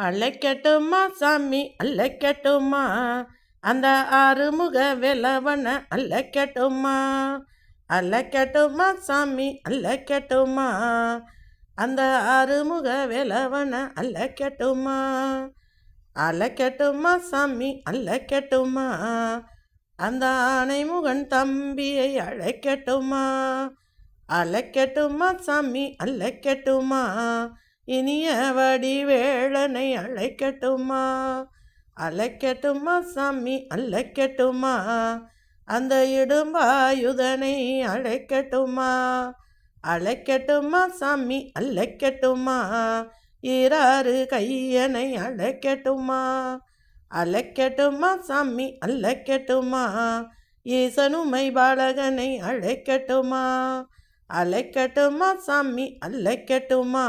அழைக்கட்டுமா சாமி அழைக்கட்டுமா? அந்த ஆறுமுக வேலவன அழைக்கட்டுமா? அழைக்கட்டுமா சாமி அழைக்கட்டுமா? அந்த ஆறுமுக வேலவன அழைக்கட்டுமா? அழைக்கட்டுமா சாமி அழைக்கட்டுமா? அந்த ஆணைமுகன் தம்பியை அழைக்கட்டுமா? அழைக்கட்டுமா சாமி அழைக்கட்டுமா? இனிய வடிவேளனை அழைக்கட்டுமா? அழைக்கட்டுமா சாமி அழைக்கட்டுமா? அந்த இடும்பாயுதனை அழைக்கட்டுமா? அழைக்கட்டுமா சாமி அழைக்கட்டுமா? ஈராறு கையனை அழைக்கட்டுமா? அழைக்கட்டுமா சாமி அழைக்கட்டுமா? ஈசனுமை பாலகனை அழைக்கட்டுமா? அழைக்கட்டுமா சாமி அழைக்கட்டுமா?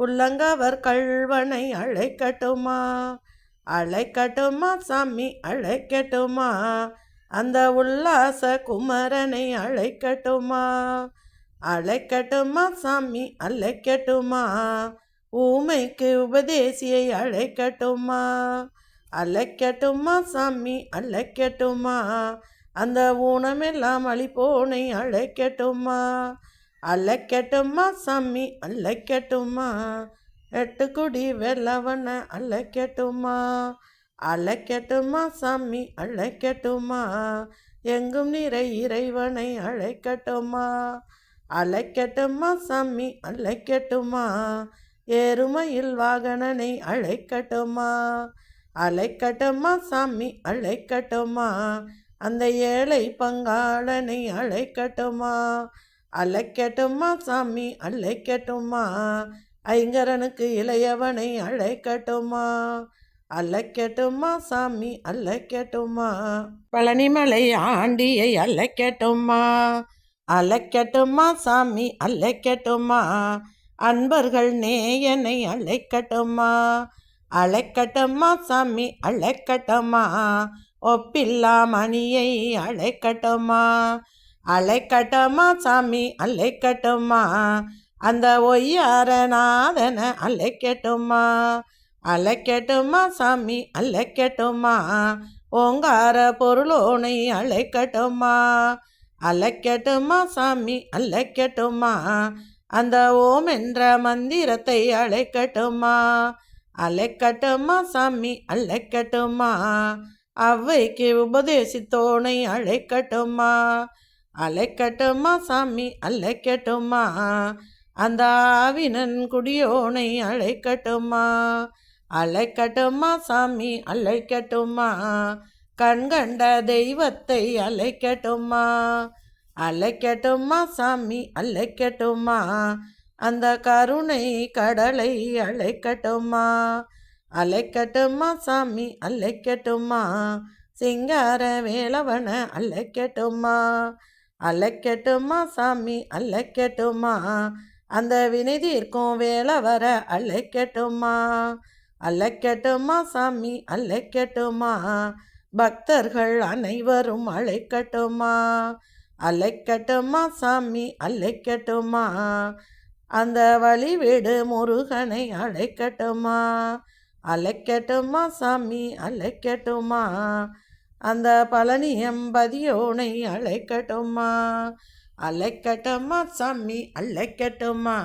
உள்ளங்கவர் கல்வனை அழைக்கட்டுமா? அழைக்கட்டுமா சாமி அழைக்கட்டுமா? அந்த உல்லாச குமரனை அழைக்கட்டுமா? அழைக்கட்டுமா சாமி அழைக்கட்டுமா? ஊமைக்கு உபதேசியை அழைக்கட்டுமா? அழைக்கட்டுமா சாமி அழைக்கட்டுமா? அந்த ஊனமெல்லாம் அழிப்போனை அழைக்கட்டுமா? அலைக்கட்டுமா சாமி அழைக்கட்டுமா எட்டுக்குடி வெள்ளவன அலைக்கட்டுமா அழைக்கட்டுமா சாமி அழைக்கட்டுமா எங்கும் நிறை இறைவனை அழைக்கட்டுமா? அழைக்கட்டுமா சாமி அழைக்கட்டுமா ஏறுமையில் வாகனனை அழைக்கட்டுமா? அழைக்கட்டுமா சாமி அழைக்கட்டுமா அந்த ஏழை பங்காளனை அழைக்கட்டுமா? அழைக்கட்டுமா சாமி அழைக்கட்டுமா ஐங்கரனுக்கு இளையவனை அழைக்கட்டுமா அழைக்கட்டுமா சாமி அழைக்கட்டுமா பழனிமலை ஆண்டியை அழைக்கட்டுமா அழைக்கட்டுமா சாமி அழைக்கட்டுமா அன்பர்கள் நேயனை அழைக்கட்டுமா அழைக்கட்டுமா சாமி அழைக்கட்டுமா ஒப்பில்லா மணியை அழைக்கட்டுமா அலைக்கட்டமா சாமி அலைக்கட்டுமா? அந்த ஒய்யாரநாதனை அலைக்கட்டுமா? அலைக்கட்டுமா சாமி அலைக்கட்டுமா? ஓங்கார பொருளோனை அழைக்கட்டுமா அலைக்கட்டுமா சாமி அலைக்கட்டுமா? அந்த ஓம் என்ற மந்திரத்தை அழைக்கட்டுமா அலைக்கட்டுமா சாமி அழைக்கட்டுமா அவ்வைக்கு உபதேசித்தோனை அழைக்கட்டுமா அலைக்கட்டுமா சாமி அலைக்கட்டுமா? அந்த ஆவினன் குடியோனை அழைக்கட்டுமா? அலைக்கட்டுமா சாமி அழைக்கட்டுமா? கண்கண்ட தெய்வத்தை அழைக்கட்டுமா? அழைக்கட்டுமா சாமி அழைக்கட்டுமா? அந்த கருணை கடலை அழைக்கட்டுமா? அழைக்கட்டுமா சாமி அழைக்கட்டுமா? சிங்கார வேலவன அழைக்கட்டுமா? அழைக்கட்டுமா சாமி அழைக்கட்டுமா அந்த வினைதீர்க்கும் வேலை வர அழைக்கட்டுமா அழைக்கட்டுமா சாமி அல்லைக்கட்டுமா? பக்தர்கள் அனைவரும் அழைக்கட்டுமா அலைக்கட்டுமா சாமி அல்லைக்கட்டுமா? அந்த வழி வீடு முருகனை அழைக்கட்டுமா அழைக்கட்டுமா சாமி அழைக்கட்டுமா அந்த பழனி எம்பதியோனை அழைக்கட்டுமா? அழைக்கட்டுமா சாமி அழைக்கட்டுமா?